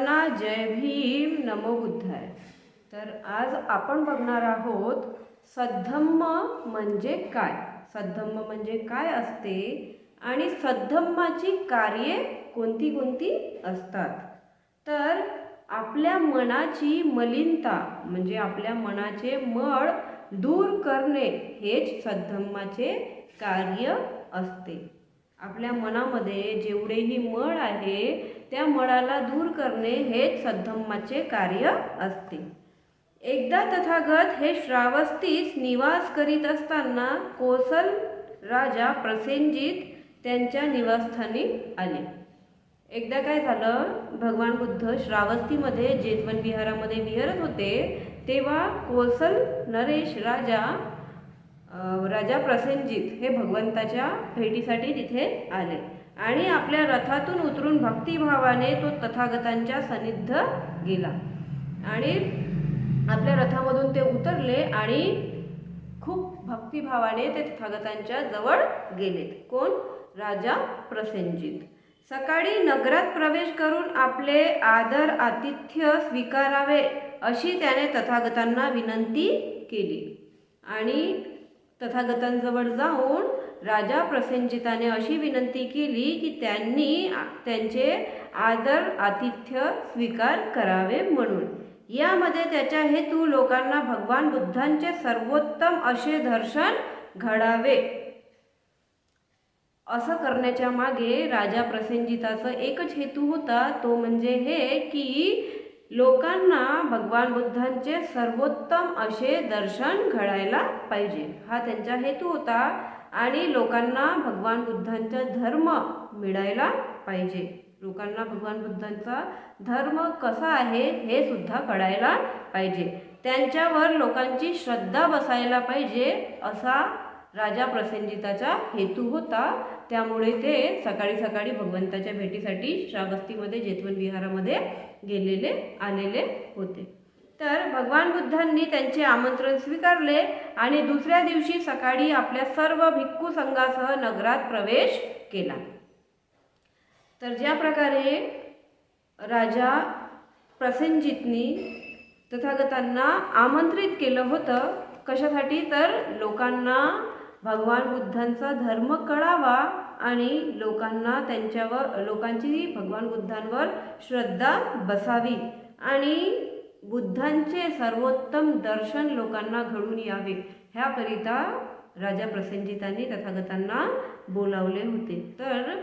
सर्वांना जय भीम नमो बुद्धाय. तर आज आपण बघणार आहोत सद्धम्म म्हणजे काय? सद्धम्म म्हणजे काय असते? आणि सद्धम्माची कार्ये कोणती कोणती असतात? तर आपल्या मनाची मलिनता म्हणजे आपल्या मनाचे मळ दूर करणे हेच सद्धम्माचे कार्य असते. आपल्या मनामध्ये जेवढेही मळ आहे त्या मळाला दूर करणे हेच सद्धम्माचे कार्य असते. एकदा तथागत हे श्रावस्तीस निवास करीत असताना कोसल राजा प्रसेनजित त्यांच्या निवासस्थानी आले. एकदा काय झालं? भगवान बुद्ध श्रावस्तीमध्ये जेतवन विहारामध्ये विहरत होते तेव्हा कोसल नरेश राजा राजा प्रसेनजित हे भगवंताच्या भेटीसाठी तिथे आले. आणि आपल्या रथातून उतरून भक्तिभावाने तो तथागतांच्या सानिध्य गेला. आणि आपल्या रथामधून ते उतरले आणि खूप भक्तिभावाने ते तथागतांच्या जवळ गेलेत कोण? राजा प्रसेनजित. सकाळी नगरात प्रवेश करून आपले आदर आतिथ्य स्वीकारावे अशी त्याने तथागतांना विनंती केली. आणि तथागतांजवळ जाऊन राजा प्रसेनजिताने अशी विनंती केली की त्यांनी त्यांचे आदर आतिथ्य स्वीकार करावे म्हणून. यामध्ये त्याचा हेतू लोकांना भगवान बुद्धांचे सर्वोत्तम असे दर्शन घडावे. असं करण्याच्या मागे राजा प्रसेनजिताचा एकच हेतू होता तो म्हणजे हे की लोकांना भगवान बुद्धांचे सर्वोत्तम असे दर्शन घडायला पाहिजे. हा त्यांचा हेतू होता. आणि लोकांना भगवान बुद्धांचा धर्म मिळायला पाहिजे. लोकांना भगवान बुद्धांचा धर्म कसा आहे हे सुद्धा कळायला पाहिजे. त्यांच्यावर लोकांची श्रद्धा बसायला पाहिजे असा राजा प्रसेनजिताचा हेतू होता. त्यामुळे ते सकाळी सकाळी भगवंताच्या भेटीसाठी श्रावस्तीमध्ये जेतवन विहारामध्ये गेलेले आलेले होते. तर भगवान बुद्धांनी त्यांचे आमंत्रण स्वीकारले आणि दुसऱ्या दिवशी सकाळी आपल्या सर्व भिक्खू संघासह नगरात प्रवेश केला. तर ज्या प्रकारे राजा प्रसेनजितनी तथागतांना आमंत्रित केलं होतं कशासाठी? तर लोकांना भगवान बुद्धांचा धर्म कळावा आणि लोकांना त्यांच्यावर लोकांची भगवान बुद्धांवर श्रद्धा बसावी आणि बुद्धांचे सर्वोत्तम दर्शन लोकांना घडून यावे. ह्याकरिता राजा प्रसंजितांनी तथागतांना बोलावले होते. तर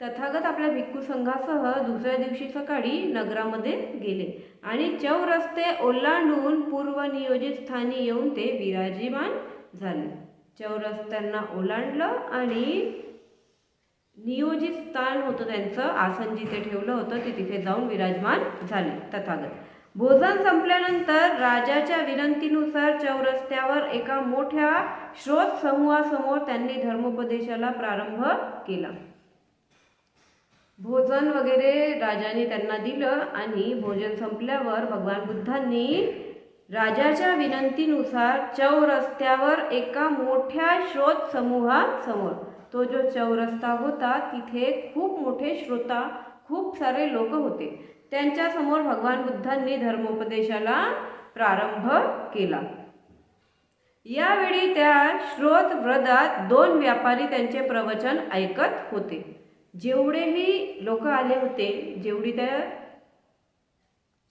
तथागत आपल्या भिक्खू संघासह दुसऱ्या दिवशी सकाळी नगरामध्ये गेले आणि चौरस्ते ओलांडून पूर्व नियोजित स्थानी येऊन ते विराजमान झाले. चौरस्त्यांना ओलांडलं आणि नियोजित स्थान होतं त्यांचं आसन जिथे ठेवलं होतं ते तिथे जाऊन विराजमान झाले तथागत. भोजन संपल्यानंतर राजाच्या विनंतीनुसार चौरस्त्यावर एका मोठ्या श्रोत समूहासमोर त्यांनी धर्मोपदेशाला प्रारंभ केला. भोजन वगैरे राजाने त्यांना दिलं आणि भोजन संपल्यावर भगवान बुद्धांनी राजाच्या विनंतीनुसार चौरस्त्यावर एका मोठ्या श्रोत समूहासमोर तो जो चौरस्ता होता तिथे खूप मोठे श्रोता खूप सारे लोक होते. त्यांच्यासमोर भगवान बुद्धांनी धर्मोपदेशाला प्रारंभ केला. यावेळी त्या श्रोत व्रदात दोन व्यापारी त्यांचे प्रवचन ऐकत होते. जेवढेही लोक आले होते जेवढी त्या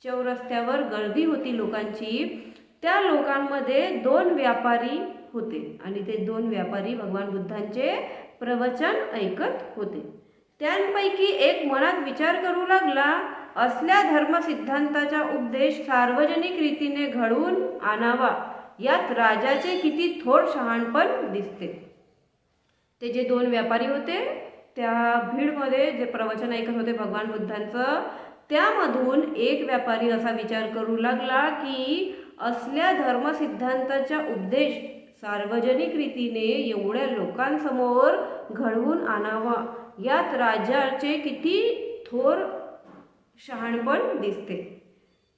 चौरस्त्यावर गर्दी होती लोकांची त्या लोकांमध्ये दोन व्यापारी होते आणि ते दोन व्यापारी भगवान बुद्धांचे प्रवचन ऐकत होते. त्यांपैकी एक मनात विचार करू लागला असल्या धर्मसिद्धांताचा उपदेश सार्वजनिक रीतीने घडवून आणावा. यात राजाचे किती थोर शहाणपण दिसते. ते जे दोन व्यापारी होते त्या भीडमध्ये जे प्रवचन ऐकत होते भगवान बुद्धांचं त्यामधून एक व्यापारी असा विचार करू लागला की असल्या धर्मसिद्धांताचा उपदेश सार्वजनिक रीतीने एवढ्या लोकांसमोर घडवून आणावा. यात राजाचे किती थोर शहाणपण दिसते.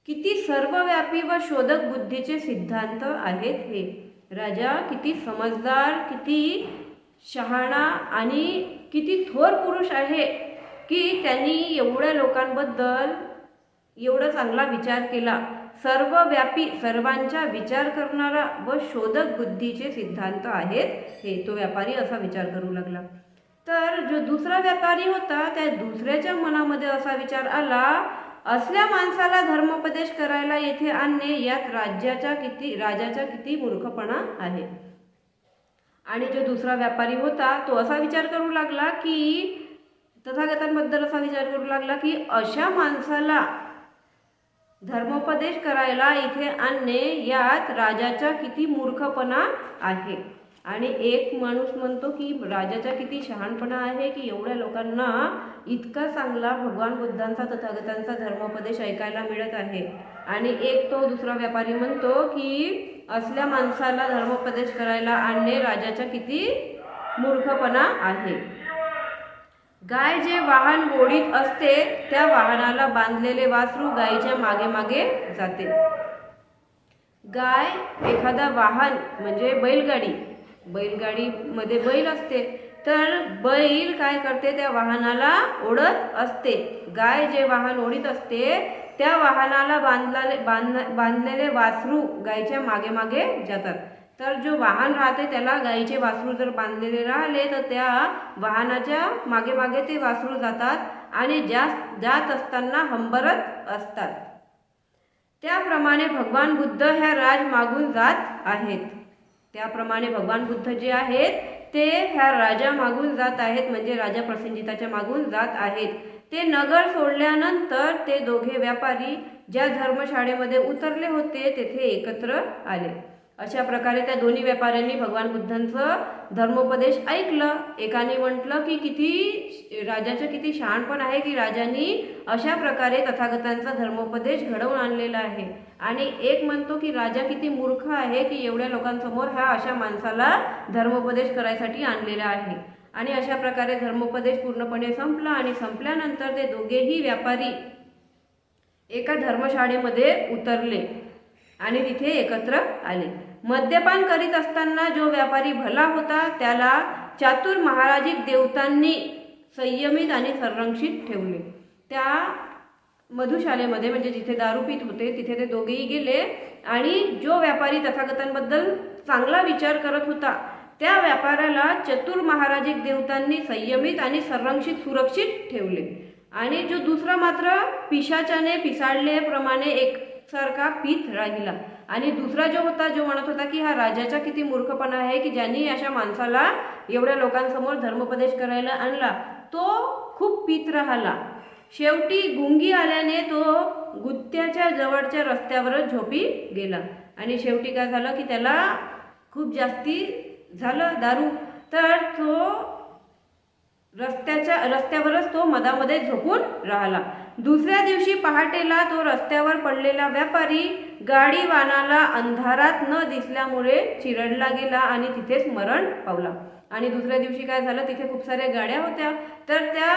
किती सर्वव्यापी व शोधक बुद्धीचे सिद्धांत आहेत हे. राजा किती समजदार किती शहाणा आणि किती थोर पुरुष आहे की त्यांनी एवढ्या लोकांबद्दल एवढा चांगला विचार केला. सर्वव्यापी सर्वांचा विचार करणारा व शोधक बुद्धीचे सिद्धांत आहेत हे. तो व्यापारी असा विचार करू लागला. तर जो दुसरा व्यापारी होता त्या दुसऱ्याच्या मनामध्ये असा विचार आला असल्या माणसाला धर्मोपदेश करायला येथे आणणे यात राज्याचा किती राजाचा किती मूर्खपणा आहे? आणि जो दुसरा व्यापारी होता तो असा विचार करू लागला की तथागतांबद्दल असा विचार करू लागला की अशा माणसाला धर्मोपदेश करायला इथे आणणे यात राजाचा किती मूर्खपणा आहे? आणि एक माणूस म्हणतो की राजाचा किती शहाणपणा आहे की एवढ्या लोकांना इतका चांगला भगवान बुद्धांचा तथागतांचा धर्मोपदेश ऐकायला मिळत आहे. आणि एक तो दुसरा व्यापारी म्हणतो की असल्या माणसाला धर्मोपदेश करायला आणणे राजाचा किती मूर्खपणा आहे. गाय जे वाहन गोडीत असते त्या वाहनाला बांधलेले वासरू गायीच्या मागे मागे जाते. गाय एखादा वाहन म्हणजे बैलगाडी बैलगाडीमध्ये बैल असते तर बैल काय करते? त्या वाहनाला ओढत असते. गाय जे वाहन ओढीत असते त्या वाहनाला बांधलेले बांध बांधलेले वासरू गायीच्या मागे मागे जातात. तर जो वाहन राहते त्याला गायीचे वासरू जर बांधलेले राहिले तर त्या वाहनाच्या मागे मागे ते वासरू जातात आणि जास्त जात असताना हंबरत असतात. त्याप्रमाणे भगवान बुद्ध ह्या राज मागून जात आहेत. त्याप्रमाणे भगवान बुद्ध जे आहेत ते ह्या राजा मागून जात आहेत म्हणजे राजा प्रसंजिताच्या मागून जात आहेत. ते नगर सोडल्यानंतर ते दोघे व्यापारी ज्या धर्मशाळेमध्ये उतरले होते तेथे एकत्र आले. अशा प्रकारे त्या दोन्ही व्यापाऱ्यांनी भगवान बुद्धांचं धर्मोपदेश ऐकलं. एकाने म्हटलं की किती राजाचं किती शहाणपण आहे की राजांनी अशा प्रकारे तथागतांचा धर्मोपदेश घडवून आणलेला आहे. आणि एक म्हणतो की राजा किती मूर्ख आहे की एवढ्या लोकांसमोर हा अशा माणसाला धर्मोपदेश करायसाठी आणलेला आहे. आणि अशा प्रकारे धर्मोपदेश पूर्णपणे संपला आणि संपल्यानंतर ते दोघेही व्यापारी एका धर्मशाळेमध्ये उतरले आणि तिथे एकत्र आले. मद्यपान करीत असताना जो व्यापारी भला होता त्याला चातुर महाराजिक देवतांनी संयमित आणि संरक्षित ठेवले. त्या मधुशालेमध्ये म्हणजे जिथे दारू पित होते तिथे ते दोघेही गेले आणि जो व्यापारी तथागतांबद्दल चांगला विचार करत होता त्या व्यापाऱ्याला चतुर महाराजिक देवतांनी संयमित आणि संरक्षित सुरक्षित ठेवले. आणि जो दुसरा मात्र पिशाच्याने पिसाळल्याप्रमाणे एकसारखा पीत राहिला. आणि दुसरा जो होता जो म्हणत होता की हा राजाचा किती मूर्खपणा आहे की ज्यांनी अशा माणसाला एवढ्या लोकांसमोर धर्मोपदेश करायला आणला. तो खूप पित राहिला. शेवटी गुंगी आल्याने तो गुत्त्याच्या जवळच्या रस्त्यावरच झोपी गेला. आणि शेवटी काय झालं की त्याला खूप जास्ती झालं दारू. तर तो रस्त्याच्या रस्त्यावरच तो मधामध्ये झोपून राहिला. दुसऱ्या दिवशी पहाटेला तो रस्त्यावर पडलेला व्यापारी गाडी वानाला अंधारात न दिसल्यामुळे चिरडला गेला आणि तिथेच मरण पावला. आणि दुसऱ्या दिवशी काय झालं तिथे खूप साऱ्या गाड्या होत्या. तर त्या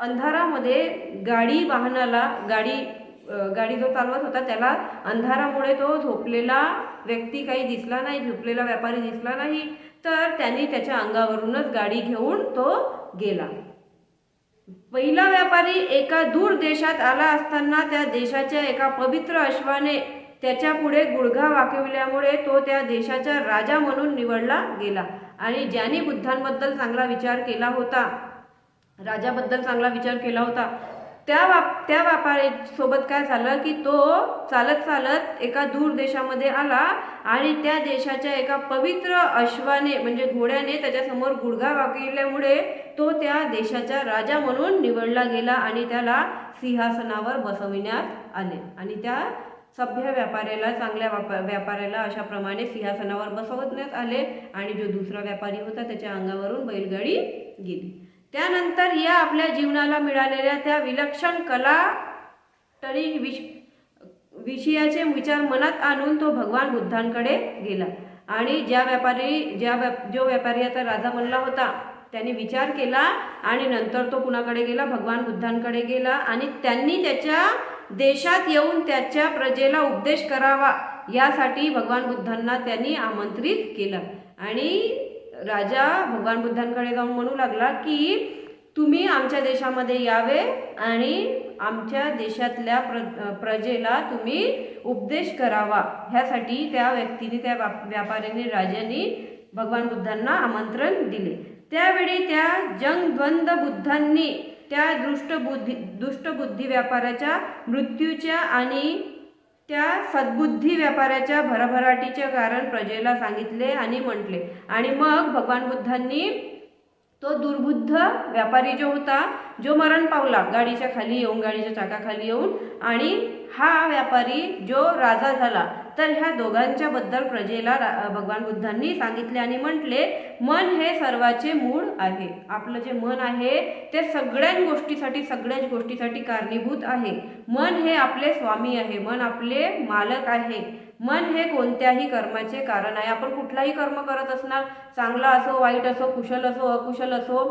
अंधारामध्ये गाडी वाहनाला गाडी गाडी जो चालवत होता त्याला अंधारामुळे तो झोपलेला व्यक्ती काही दिसला नाही झोपलेला व्यापारी दिसला नाही. तर त्यांनी त्याच्या अंगावरूनच गाडी घेऊन तो गेला. पहिला व्यापारी एका दूर देशात आला असताना त्या देशाच्या एका पवित्र अश्वाने त्याच्या पुढे गुडघा वाकविल्यामुळे तो त्या देशाचा राजा म्हणून निवडला गेला. आणि ज्याने बुद्धांबद्दल चांगला विचार केला होता राजाबद्दल चांगला विचार केला होता त्या वाप त्या व्यापारी सोबत काय झालं की तो चालत चालत एका दूर देशामध्ये आला आणि त्या देशाच्या एका पवित्र अश्वाने म्हणजे घोड्याने त्याच्यासमोर गुडघा वाकविल्यामुळे तो त्या देशाचा राजा म्हणून निवडला गेला आणि त्याला सिंहासनावर बसविण्यात आले. आणि त्या सभ्य व्यापाऱ्याला चांगल्या व्यापा व्यापाऱ्याला अशाप्रमाणे सिंहासनावर बसवण्यात आले आणि जो दुसरा व्यापारी होता त्याच्या अंगावरून बैलगाडी गेली. त्यानंतर या आपल्या जीवनाला मिळालेल्या त्या विलक्षण कला तरी विश विषयाचे विचार मनात आणून तो भगवान बुद्धांकडे गेला. आणि ज्या व्यापारी ज्या व्याप जो व्यापारी आता राजा बनला होता त्यांनी विचार केला आणि नंतर तो कुणाकडे गेला? भगवान बुद्धांकडे गेला आणि त्यांनी त्याच्या देशात येऊन त्याच्या प्रजेला उपदेश करावा यासाठी भगवान बुद्धांना त्यांनी आमंत्रित केलं. आणि राजा भगवान बुद्धांकडे जाऊन म्हणू लागला की तुम्ही आमच्या देशामध्ये यावे आणि आमच्या देशातल्या प्र प्रजेला तुम्ही उपदेश करावा. ह्यासाठी त्या व्यक्तीने त्या व्याप- व्यापाऱ्याने राजाने भगवान बुद्धांना आमंत्रण दिले. त्यावेळी त्या जंगद्वंद बुद्धांनी त्या दृष्टबुद्धी दुष्टबुद्धी व्यापाराच्या मृत्यूच्या आणि त्या सद्बुद्धी व्यापाराच्या भरभराटीचे कारण प्रजेला सांगितले आणि म्हटले. आणि मग भगवान बुद्धांनी तो दुर्बुद्ध व्यापारी जो होता जो मरण पावला गाडीच्या खाली येऊन गाडीच्या चाकाखाली येऊन आणि हा व्यापारी जो राजा झाला तर ह्या दोघांच्या बद्दल प्रजेला भगवान बुद्धांनी सांगितले आणि म्हटले मन हे सर्वाचे मूळ आहे. आपलं जे मन आहे ते सगळ्याच गोष्टीसाठी सगळ्याच गोष्टीसाठी कारणीभूत आहे. मन हे आपले स्वामी आहे. मन आपले मालक आहे. मन हे कोणत्याही कर्माचे कारण आहे. आपण कुठलाही कर्म करत असणार चांगला असो वाईट असो कुशल असो अकुशल असो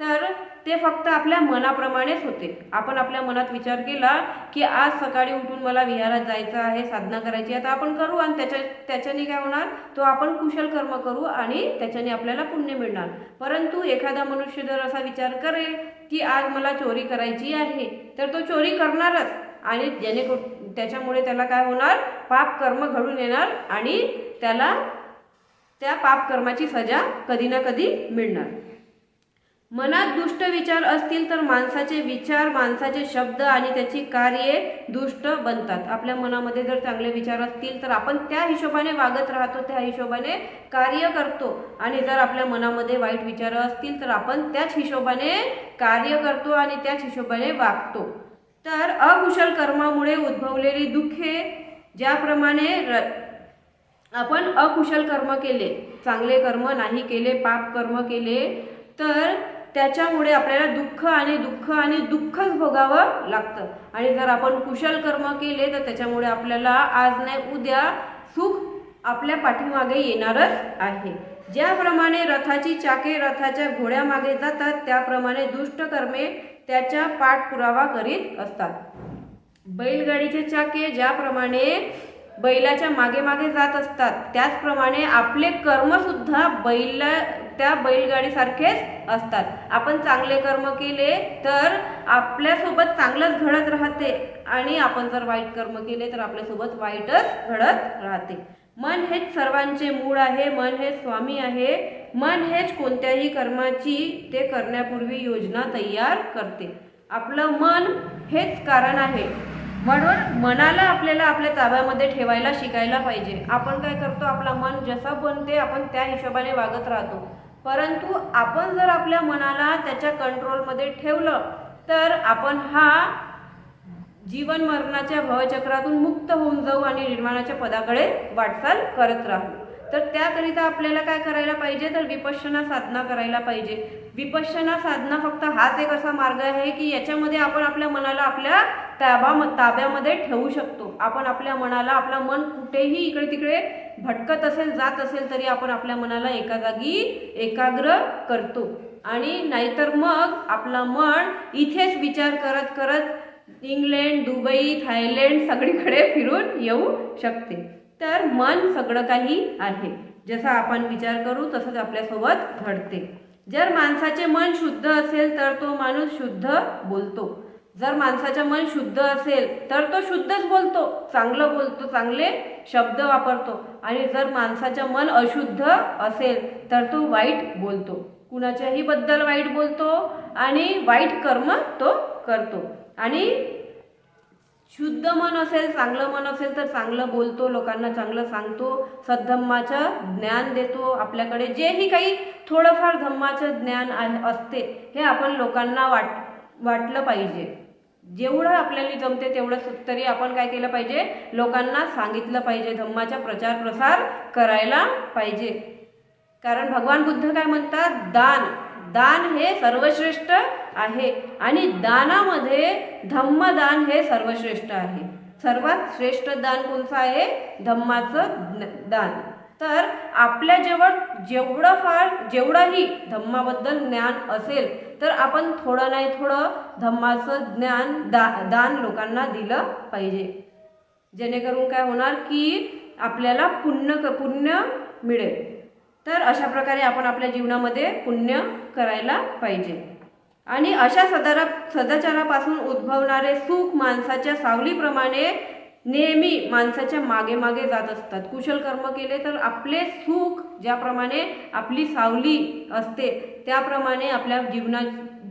तर ते फक्त आपल्या मनाप्रमाणेच होते. आपण आपल्या मनात विचार केला की आज सकाळी उठून मला विहारात जायचं आहे साधना करायची आहे तर आपण करू आणि त्याच्या त्याच्याने काय होणार? तो आपण कुशल कर्म करू आणि त्याच्याने आपल्याला पुण्य मिळणार. परंतु एखादा मनुष्य जर असा विचार करेल की आज मला चोरी करायची आहे तर तो चोरी करणारच. आणि जेणेकरून त्याच्यामुळे त्याला काय होणार? पाप कर्म घडून येणार आणि त्याला त्या पाप कर्माची सजा कधी ना कधी मिळणार. मनात दुष्ट विचार असतील तर माणसाचे विचार माणसाचे शब्द आणि त्याची कार्ये दुष्ट बनतात. आपल्या मनामध्ये जर चांगले विचार असतील तर आपण त्या हिशोबाने वागत राहतो त्या हिशोबाने कार्य करतो. आणि जर आपल्या मनामध्ये वाईट विचार असतील तर आपण त्याच हिशोबाने कार्य करतो आणि त्याच हिशोबाने वागतो. तर अकुशल कर्मामुळे उद्भवलेली दुःखे ज्याप्रमाणे र आपण अकुशल कर्म केले चांगले कर्म नाही केले पाप कर्म केले तर त्याच्यामुळे आपल्याला दुःख आणि दुःख आणि दुःखच भोगावं लागतं. आणि जर आपण कुशल कर्म केले तर त्याच्यामुळे आपल्याला आज नाही उद्या सुख आपल्या पाठीमागे येणारच आहे. ज्याप्रमाणे रथाची चाके रथाच्या घोड्यामागे जातात त्याप्रमाणे दुष्ट कर्मे त्याच्या पाठपुरावा करीत असतात. बैलगाडीचे चाके ज्याप्रमाणे बैलाच्या मागे मागे जात असतात. त्याचप्रमाणे आपले कर्म सुद्धा बैल त्या बैलगाडीसारखेच असतात. आपण चांगले कर्म केले तर आपल्यासोबत चांगलंच घडत राहते. आणि आपण जर वाईट कर्म केले तर आपल्यासोबत वाईटच घडत राहते. मन हेच सर्वांचे मूळ आहे मन हे स्वामी आहे मन हेच कोणत्याही कर्माची ते करण्यापूर्वी योजना तयार करते. आपलं मन हेच कारण आहे. म्हणून मनाला आपल्याला आपल्या ताब्यामध्ये ठेवायला शिकायला पाहिजे. आपण काय करतो? आपला मन जसं बनते आपण त्या हिशोबाने वागत राहतो. परंतु आपण जर आपल्या मनाला त्याच्या कंट्रोलमध्ये ठेवलं तर आपण हा जीवन मरणाच्या भवचक्रातून मुक्त होऊन जाऊ आणि निर्माणाच्या पदाकडे वाटचाल करत राहू. तर त्याकरिता आपल्याला काय करायला पाहिजे? तर विपश्यना साधना करायला पाहिजे. विपश्यना साधना फक्त हाच एक असा मार्ग आहे की याच्यामध्ये आपण आपल्या मनाला आपल्या ताबा ताब्यामध्ये ठेवू शकतो. आपण आपल्या मनाला आपलं मन कुठेही इकडे तिकडे भटकत असेल जात असेल तरी आपण आपल्या मनाला एका जागी एकाग्र करतो. आणि नाहीतर मग आपला मन इथेच विचार करत करत इंग्लंड दुबई थायलंड सगळीकडे फिरून येऊ शकते. तर मन सगळं काही आहे. जसा आपण विचार करू तसंच आपल्यासोबत घडते. जर माणसाचे मन शुद्ध असेल तर तो माणूस शुद्ध बोलतो. जर माणसाचं मन शुद्ध असेल तर तो शुद्धच बोलतो. चांगलं बोलतो चांगले शब्द वापरतो. आणि जर माणसाचं मन अशुद्ध असेल तर तो वाईट बोलतो. कुणाच्याही बद्दल वाईट बोलतो आणि वाईट कर्म तो करतो. आणि शुद्ध मन असेल चांगलं मन असेल तर चांगलं बोलतो लोकांना चांगलं सांगतो सद्धम्माचं ज्ञान देतो आपल्याकडे जेही काही थोडंफार धम्माचं ज्ञान असते हे आपण लोकांना वाट वाटलं पाहिजे. जेवढं आपल्याला जमते तेवढं तरी आपण काय केलं पाहिजे? लोकांना सांगितलं पाहिजे धम्माचा प्रचार प्रसार करायला पाहिजे. कारण भगवान बुद्ध काय म्हणतात? दान. दान हे सर्वश्रेष्ठ आहे. आणि दानामध्ये धम्मदान हे सर्वश्रेष्ठ आहे. सर्वात श्रेष्ठ दान कोणतं आहे? धम्माचं ज्ञ- दान. तर आपल्या जवळ जेवढं फार जेवढंही धम्माबद्दल ज्ञान असेल तर आपण थोडं नाही थोडं धम्माचं ज्ञान दा दान लोकांना दिलं पाहिजे. जेणेकरून काय होणार की आपल्याला पुण्य क पुण्य मिळेल. तर अशा प्रकारे आपण आपल्या जीवनामध्ये पुण्य करायला पाहिजे. आणि अशा सदारा सदाचारापासून उद्भवणारे सुख माणसाच्या सावलीप्रमाणे नेहमी माणसाच्या मागे मागे जात असतात. कुशल कर्म केले तर आपले सुख ज्याप्रमाणे आपली सावली असते त्याप्रमाणे आपल्या जीवना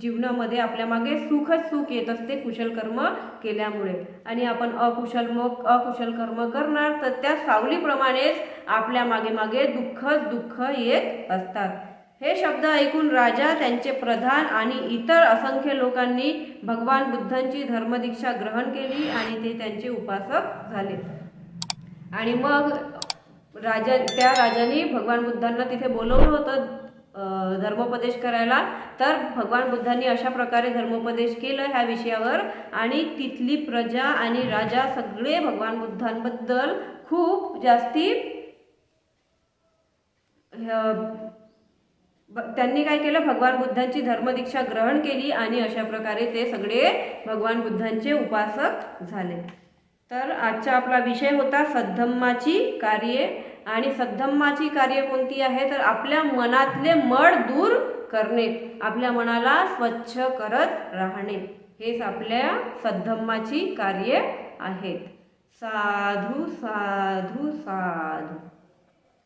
जीवनामध्ये आपल्या मागे सुखच सुख येत असते कुशल कर्म केल्यामुळे. आणि आपण अकुशल मग अकुशल कर्म करणार तर त्या सावलीप्रमाणेच आपल्या मागे मागे दुःखच दुःख येत असतात. हे शब्द ऐकून राजा त्यांचे प्रधान आणि इतर असंख्य लोकांनी भगवान बुद्धांची धर्मदीक्षा ग्रहण केली आणि ते त्यांचे उपासक झाले. आणि मग राजा त्या राजाने भगवान बुद्धांना तिथे बोलवलं होतं धर्मोपदेश करायला. तर भगवान बुद्धांनी अशा प्रकारे धर्मोपदेश केलं ह्या विषयावर. आणि तिथली प्रजा आणि राजा सगळे भगवान बुद्धांबद्दल खूप जास्ती त्यांनी काय केलं? भगवान बुद्धांची धर्मदीक्षा ग्रहण केली आणि अशा प्रकारे ते सगळे भगवान बुद्धांचे उपासक झाले. तर आजचा आपला विषय होता सद्धम्माची कार्ये. आणि सद्धम्माची कार्य कोणती आहे तर आपल्या मनातले मळ दूर करणे. आपल्या मनाला स्वच्छ करत राहणे. हेच आपल्या सद्धम्माची कार्ये आहेत. साधू साधू साधू.